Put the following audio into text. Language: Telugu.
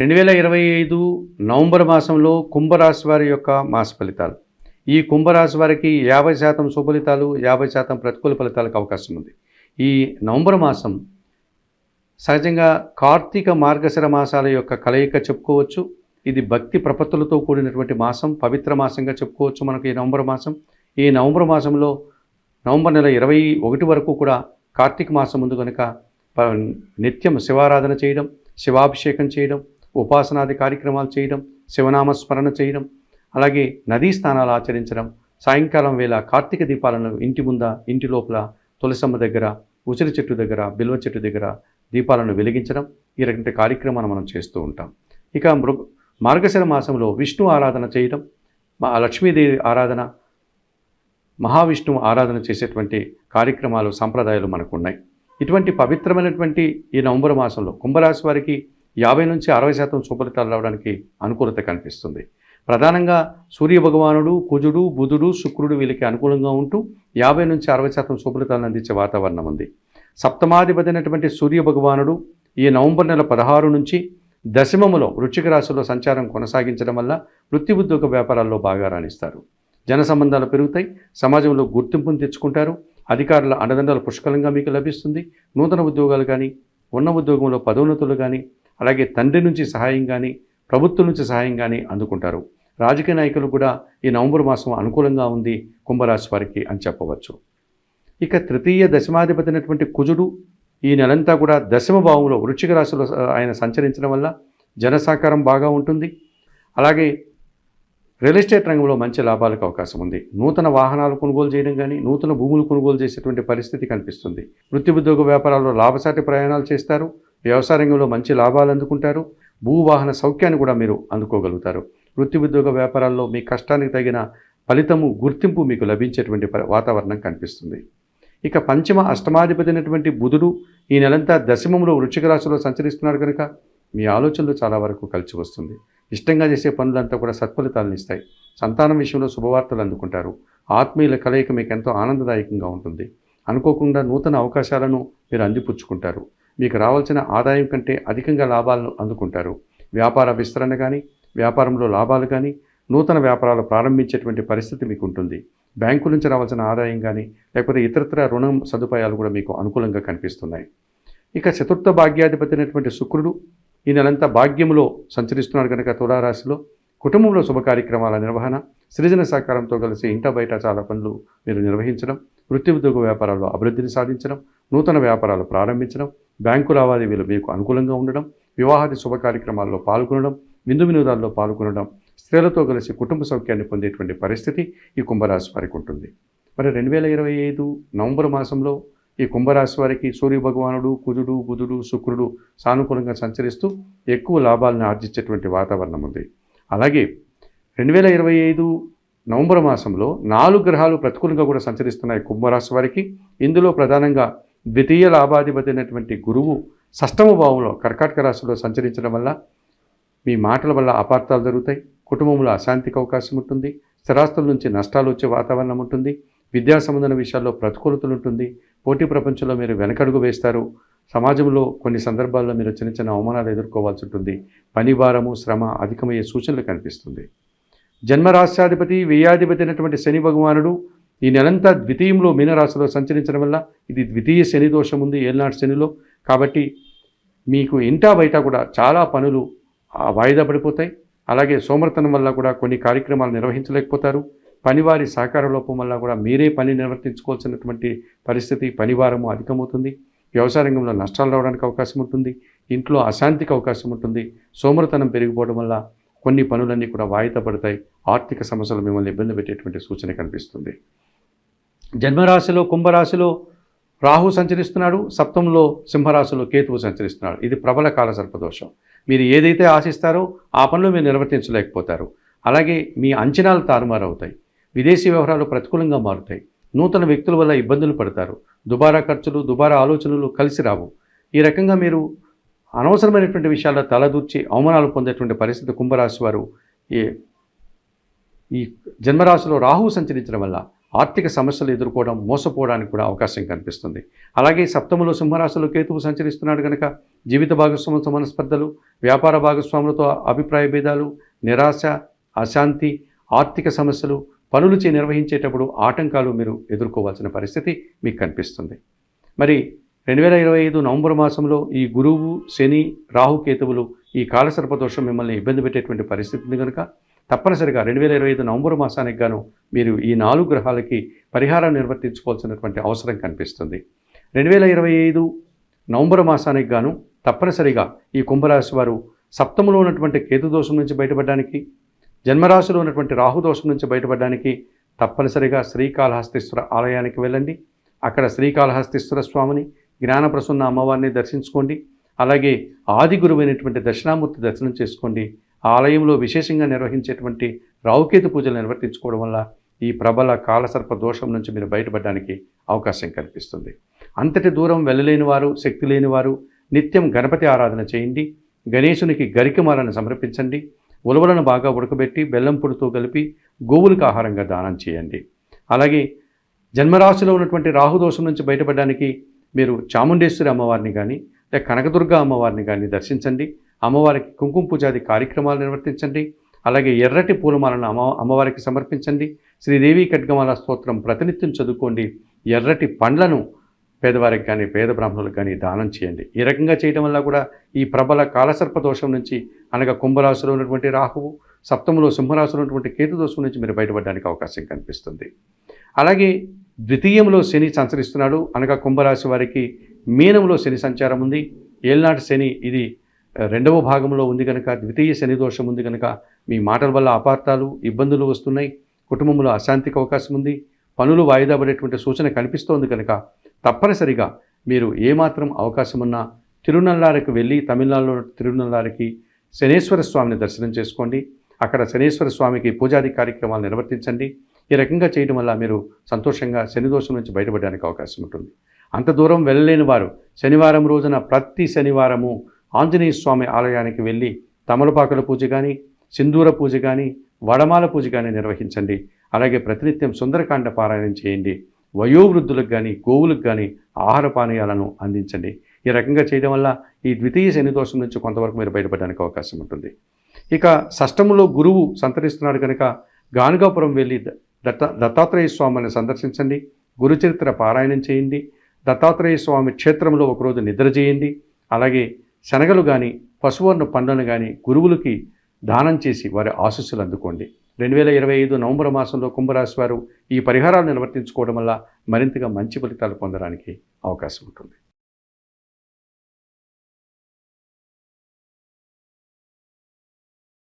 రెండు వేల ఇరవై ఐదు నవంబర్ మాసంలో కుంభరాశి వారి యొక్క మాస ఫలితాలు. ఈ కుంభరాశి వారికి యాభై శాతం శుభలితాలు యాభై శాతం ప్రతికూల ఫలితాలకు అవకాశం ఉంది. ఈ నవంబర్ మాసం సహజంగా కార్తీక మార్గశిర మాసాల యొక్క కలయిక చెప్పుకోవచ్చు. ఇది భక్తి ప్రపత్తులతో కూడినటువంటి మాసం పవిత్ర మాసంగా చెప్పుకోవచ్చు మనకు ఈ నవంబర్ మాసం. ఈ నవంబర్ మాసంలో నవంబర్ నెల ఇరవై ఒకటి వరకు కూడా కార్తీక మాసం ముందు కనుక నిత్యం శివారాధన చేయడం శివాభిషేకం చేయడం ఉపాసనాది కార్యక్రమాలు చేయడం శివనామ స్మరణ చేయడం అలాగే నదీ స్నానాలు ఆచరించడం సాయంకాలం వేళ కార్తీక దీపాలను ఇంటి ముంద ఇంటి లోపల తులసమ్మ దగ్గర ఉసిరి చెట్టు దగ్గర బిల్వ చెట్టు దగ్గర దీపాలను వెలిగించడం ఈ రకమైన కార్యక్రమాన్ని మనం చేస్తూ ఉంటాం. ఇక మృగ మార్గశిర మాసంలో విష్ణు ఆరాధన చేయడం మా లక్ష్మీదేవి ఆరాధన మహావిష్ణువు ఆరాధన చేసేటువంటి కార్యక్రమాలు సంప్రదాయాలు మనకు ఉన్నాయి ఇటువంటి పవిత్రమైనటువంటి ఈ నవంబర్ మాసంలో కుంభరాశి వారికి యాభై నుంచి అరవై శాతం సుఫలితాలు రావడానికి అనుకూలత కనిపిస్తుంది. ప్రధానంగా సూర్య భగవానుడు కుజుడు బుధుడు శుక్రుడు వీళ్ళకి అనుకూలంగా ఉంటూ యాభై నుంచి అరవై శాతం సుఫలితాలను అందించే వాతావరణం ఉంది. సప్తమాధిపతి అయినటువంటి సూర్య భగవానుడు ఈ నవంబర్ నెల పదహారు నుంచి దశమములో వృశ్చిక రాశిలో సంచారం కొనసాగించడం వల్ల వృత్తి ఉద్యోగ వ్యాపారాల్లో బాగా రాణిస్తారు. జన సంబంధాలు పెరుగుతాయి సమాజంలో గుర్తింపును తెచ్చుకుంటారు అధికారుల అండదండలు పుష్కలంగా మీకు లభిస్తుంది. నూతన ఉద్యోగాలు కానీ ఉన్న ఉద్యోగంలో పదోన్నతులు కానీ అలాగే తండ్రి నుంచి సహాయం కానీ ప్రభుత్వం నుంచి సహాయం కానీ అందుకుంటారు. రాజకీయ నాయకులు కూడా ఈ నవంబర్ మాసం అనుకూలంగా ఉంది కుంభరాశి వారికి అని చెప్పవచ్చు. ఇక తృతీయ దశమాధిపతి అయినటువంటి కుజుడు ఈ నెలంతా కూడా దశమ భావంలో వృశ్చిక రాశిలో ఆయన సంచరించడం వల్ల జనసాకారం బాగా ఉంటుంది. అలాగే రియల్ ఎస్టేట్ రంగంలో మంచి లాభాలకు అవకాశం ఉంది. నూతన వాహనాలు కొనుగోలు చేయడం కానీ నూతన భూములు కొనుగోలు చేసేటువంటి పరిస్థితి కనిపిస్తుంది. వృత్తి ఉద్యోగ వ్యాపారాల్లో లాభసాటి ప్రయాణాలు చేస్తారు. వ్యవసాయ రంగంలో మంచి లాభాలు అందుకుంటారు. భూవాహన సౌఖ్యాన్ని కూడా మీరు అందుకోగలుగుతారు. వృత్తి ఉద్యోగ వ్యాపారాల్లో మీ కష్టానికి తగిన ఫలితము గుర్తింపు మీకు లభించేటువంటి ప- వాతావరణం కనిపిస్తుంది. ఇక పంచమ అష్టమాధిపతి అయినటువంటి బుధుడు ఈ నెలంతా దశమంలో వృశ్చిక రాశిలో సంచరిస్తున్నాడు కనుక మీ ఆలోచనలు చాలా వరకు కలిసి వస్తుంది. ఇష్టంగా చేసే పనులంతా కూడా సత్ఫలితాలను ఇస్తాయి. సంతానం విషయంలో శుభవార్తలు అందుకుంటారు. ఆత్మీయుల కలయిక మీకు ఎంతో ఆనందదాయకంగా ఉంటుంది. అనుకోకుండా నూతన అవకాశాలను మీరు అందిపుచ్చుకుంటారు. మీకు రావాల్సిన ఆదాయం కంటే అధికంగా లాభాలను అందుకుంటారు. వ్యాపార విస్తరణ కానీ వ్యాపారంలో లాభాలు కానీ నూతన వ్యాపారాలు ప్రారంభించేటువంటి పరిస్థితి మీకు ఉంటుంది బ్యాంకు నుంచి రావాల్సిన ఆదాయం కానీ లేకపోతే ఇతరత్ర రుణం సదుపాయాలు కూడా మీకు అనుకూలంగా కనిపిస్తున్నాయి. ఇక చతుర్థ భాగ్యాధిపతి అయినటువంటి శుక్రుడు ఈ నెలంతా భాగ్యములో సంచరిస్తున్నాడు కనుక తులారాశిలో. కుటుంబంలో శుభ కార్యక్రమాల నిర్వహణ సృజన సహకారంతో కలిసి ఇంట బయట చాలా పనులు మీరు నిర్వహించడం వృత్తి ఉద్యోగ వ్యాపారాల్లో అభివృద్ధిని సాధించడం నూతన వ్యాపారాలు ప్రారంభించడం బ్యాంకు లావాదేవీలు మీకు అనుకూలంగా ఉండడం వివాహాది శుభ కార్యక్రమాల్లో పాల్గొనడం విందు వినోదాల్లో పాల్గొనడం స్త్రీలతో కలిసి కుటుంబ సౌఖ్యాన్ని పొందేటువంటి పరిస్థితి ఈ కుంభరాశి వారికి ఉంటుంది. మరి రెండు వేల ఇరవై ఐదు నవంబర్ మాసంలో ఈ కుంభరాశి వారికి సూర్య భగవానుడు కుజుడు బుధుడు శుక్రుడు సానుకూలంగా సంచరిస్తూ ఎక్కువ లాభాలను ఆర్జించేటువంటి వాతావరణం ఉంది. అలాగే రెండు వేల ఇరవై ఐదు నవంబర్ మాసంలో నాలుగు గ్రహాలు ప్రతికూలంగా కూడా సంచరిస్తున్నాయి కుంభరాశి వారికి. ఇందులో ప్రధానంగా ద్వితీయ లాభాధిపతి అయినటువంటి గురువు షష్టమ భావంలో కర్కాటక రాశిలో సంచరించడం వల్ల మీ మాటల వల్ల అపార్థాలు జరుగుతాయి. కుటుంబంలో అశాంతికి అవకాశం ఉంటుంది. స్థిరాస్తుల నుంచి నష్టాలు వచ్చే వాతావరణం ఉంటుంది. విద్యా సంబంధన విషయాల్లో ప్రతికూలతలు ఉంటుంది. పోటీ ప్రపంచంలో మీరు వెనకడుగు వేస్తారు. సమాజంలో కొన్ని సందర్భాల్లో మీరు చిన్న చిన్న అవమానాలు ఎదుర్కోవాల్సి ఉంటుంది. పని భారము శ్రమ అధికమయ్యే సూచనలు కనిపిస్తుంది. జన్మరాశ్యాధిపతి వ్యయాధిపతి అయినటువంటి శని భగవానుడు ఈ నెలంతా ద్వితీయంలో మీనరాశిలో సంచరించడం వల్ల ఇది ద్వితీయ శని దోషం ఉంది ఏళ్ళనాటి శనిలో. కాబట్టి మీకు ఇంటా బయట కూడా చాలా పనులు వాయిదా పడిపోతాయి. అలాగే సోమర్తనం వల్ల కూడా కొన్ని కార్యక్రమాలు నిర్వహించలేకపోతారు. పనివారి సహకార లోపం వల్ల కూడా మీరే పని నిర్వర్తించుకోవాల్సినటువంటి పరిస్థితి పనివారము అధికమవుతుంది. వ్యవసాయ రంగంలో నష్టాలు రావడానికి అవకాశం ఉంటుంది. ఇంట్లో అశాంతికి అవకాశం ఉంటుంది. సోమరతనం పెరిగిపోవడం వల్ల కొన్ని పనులన్నీ కూడా వాయిదా పడతాయి. ఆర్థిక సమస్యలు మిమ్మల్ని ఇబ్బంది పెట్టేటువంటి సూచన కనిపిస్తుంది. జన్మరాశిలో కుంభరాశిలో రాహు సంచరిస్తున్నాడు సప్తంలో సింహరాశిలో కేతువు సంచరిస్తున్నాడు. ఇది ప్రబల కాల సర్పదోషం మీరు ఏదైతే ఆశిస్తారో ఆ పనులు మీరు నిర్వర్తించలేకపోతారు. అలాగే మీ అంచనాలు తారుమారవుతాయి. విదేశీ వ్యవహారాలు ప్రతికూలంగా మారుతాయి. నూతన వ్యక్తుల వల్ల ఇబ్బందులు పడతారు. దుబారా ఖర్చులు దుబారా ఆలోచనలు కలిసి రావు. ఈ రకంగా మీరు అనవసరమైనటువంటి విషయాల్లో తలదూర్చి అవమానాలు పొందేటువంటి పరిస్థితి కుంభరాశి వారు ఈ ఈ జన్మరాశిలో రాహువు సంచరించడం వల్ల ఆర్థిక సమస్యలు ఎదుర్కోవడం మోసపోవడానికి కూడా అవకాశం కనిపిస్తుంది. అలాగే సప్తములో సింహరాశిలో కేతువు సంచరిస్తున్నాడు కనుక జీవిత భాగస్వామ్య సమస్పర్ధలు వ్యాపార భాగస్వాములతో అభిప్రాయ భేదాలు నిరాశ అశాంతి ఆర్థిక సమస్యలు పనులు చే నిర్వహించేటప్పుడు ఆటంకాలు మీరు ఎదుర్కోవాల్సిన పరిస్థితి మీకు కనిపిస్తుంది. మరి రెండు వేల ఇరవై ఐదు నవంబర్ మాసంలో ఈ గురువు శని రాహుకేతువులు ఈ కాలసర్పదోషం మిమ్మల్ని ఇబ్బంది పెట్టేటువంటి పరిస్థితి ఉంది కనుక తప్పనిసరిగా రెండు వేల ఇరవై ఐదు నవంబర్ మాసానికి గాను మీరు ఈ నాలుగు గ్రహాలకి పరిహారం నిర్వర్తించుకోవాల్సినటువంటి అవసరం కనిపిస్తుంది. రెండు వేల ఇరవై ఐదు నవంబర్ మాసానికి గాను తప్పనిసరిగా ఈ కుంభరాశి వారు సప్తములో ఉన్నటువంటి కేతు దోషం నుంచి బయటపడడానికి జన్మరాశిలో ఉన్నటువంటి రాహుదోషం నుంచి బయటపడడానికి తప్పనిసరిగా శ్రీకాళహస్తీశ్వర ఆలయానికి వెళ్ళండి. అక్కడ శ్రీకాళహస్తీశ్వర స్వామిని జ్ఞానప్రసన్న అమ్మవారిని దర్శించుకోండి. అలాగే ఆది గురువైనటువంటి దక్షిణామూర్తి దర్శనం చేసుకోండి. ఆలయంలో విశేషంగా నిర్వహించేటువంటి రావుకేతు పూజలు నిర్వర్తించుకోవడం వల్ల ఈ ప్రబల కాలసర్ప దోషం నుంచి మీరు బయటపడడానికి అవకాశం కనిపిస్తుంది అంతటి దూరం వెళ్ళలేని వారు శక్తి లేని వారు నిత్యం గణపతి ఆరాధన చేయండి. గణేశునికి గరికమాలను సమర్పించండి. ఉలవలను బాగా ఉడకబెట్టి బెల్లం పొడితో కలిపి గోవులకు ఆహారంగా దానం చేయండి. అలాగే జన్మరాశిలో ఉన్నటువంటి రాహుదోషం నుంచి బయటపడడానికి మీరు చాముండేశ్వరి అమ్మవారిని కానీ లేక కనకదుర్గ అమ్మవారిని కానీ దర్శించండి. అమ్మవారికి కుంకుమ పూజాది కార్యక్రమాలు నిర్వర్తించండి. అలాగే ఎర్రటి పూలమాలను అమ్మ అమ్మవారికి సమర్పించండి. శ్రీదేవి ఖడ్గమాల స్తోత్రం ప్రతినిత్యం చదువుకోండి. ఎర్రటి పండ్లను పేదవారికి కానీ పేద బ్రాహ్మణులకు కానీ దానం చేయండి. ఈ రకంగా చేయడం వల్ల కూడా ఈ ప్రబల కాలసర్ప దోషం నుంచి అనగా కుంభరాశిలో ఉన్నటువంటి రాహువు సప్తములో సింహరాశిలో ఉన్నటువంటి కేతు దోషం నుంచి మీరు బయటపడడానికి అవకాశం కనిపిస్తుంది. అలాగే ద్వితీయంలో శని సంచరిస్తున్నాడు. అనగా కుంభరాశి వారికి మీనంలో శని సంచారం ఉంది. ఏళ్ళనాటి శని ఇది రెండవ భాగంలో ఉంది కనుక ద్వితీయ శని దోషం ఉంది కనుక మీ మాటల వల్ల అపార్థాలు ఇబ్బందులు వస్తున్నాయి కుటుంబంలో అశాంతికి అవకాశం ఉంది పనులు వాయిదా పడేటువంటి సూచన కనిపిస్తోంది కనుక తప్పనిసరిగా మీరు ఏమాత్రం అవకాశం ఉన్నా తిరునల్లారికి వెళ్ళి తమిళనాడులో తిరునల్లారికి శనేశ్వర స్వామిని దర్శనం చేసుకోండి. అక్కడ శనేశ్వర స్వామికి పూజాది కార్యక్రమాలు నిర్వర్తించండి. ఈ రకంగా చేయడం వల్ల మీరు సంతోషంగా శని దోషం నుంచి బయటపడడానికి అవకాశం ఉంటుంది. అంత దూరం వెళ్ళలేని వారు శనివారం రోజున ప్రతి శనివారము ఆంజనేయ స్వామి ఆలయానికి వెళ్ళి తమలపాకుల పూజ కానీ సింధూర పూజ కానీ వడమాల పూజ కానీ నిర్వహించండి. అలాగే ప్రతినిత్యం సుందరకాండ పారాయణం చేయండి. వయోవృద్ధులకు కానీ గోవులకు కానీ ఆహార పానీయాలను అందించండి. ఈ రకంగా చేయడం వల్ల ఈ ద్వితీయ శని దోషం నుంచి కొంతవరకు మీరు బయటపడడానికి అవకాశం ఉంటుంది. ఇక షష్టములో గురువు సంతరిస్తున్నాడు కనుక గానుగాపురం వెళ్ళి దత్త దత్తాత్రేయ స్వామిని సందర్శించండి. గురుచరిత్ర పారాయణం చేయండి. దత్తాత్రేయ స్వామి క్షేత్రంలో ఒకరోజు నిద్ర చేయండి. అలాగే శనగలు కానీ పశువర్ణ పండ్లను కానీ గురువులకి దానం చేసి వారి ఆశస్సులు అందుకోండి. రెండు వేల ఇరవై ఐదు నవంబర్ మాసంలో కుంభరాశి వారు ఈ పరిహారాలు నిర్వర్తించుకోవడం వల్ల మరింతగా మంచి ఫలితాలు పొందడానికి అవకాశం ఉంటుంది.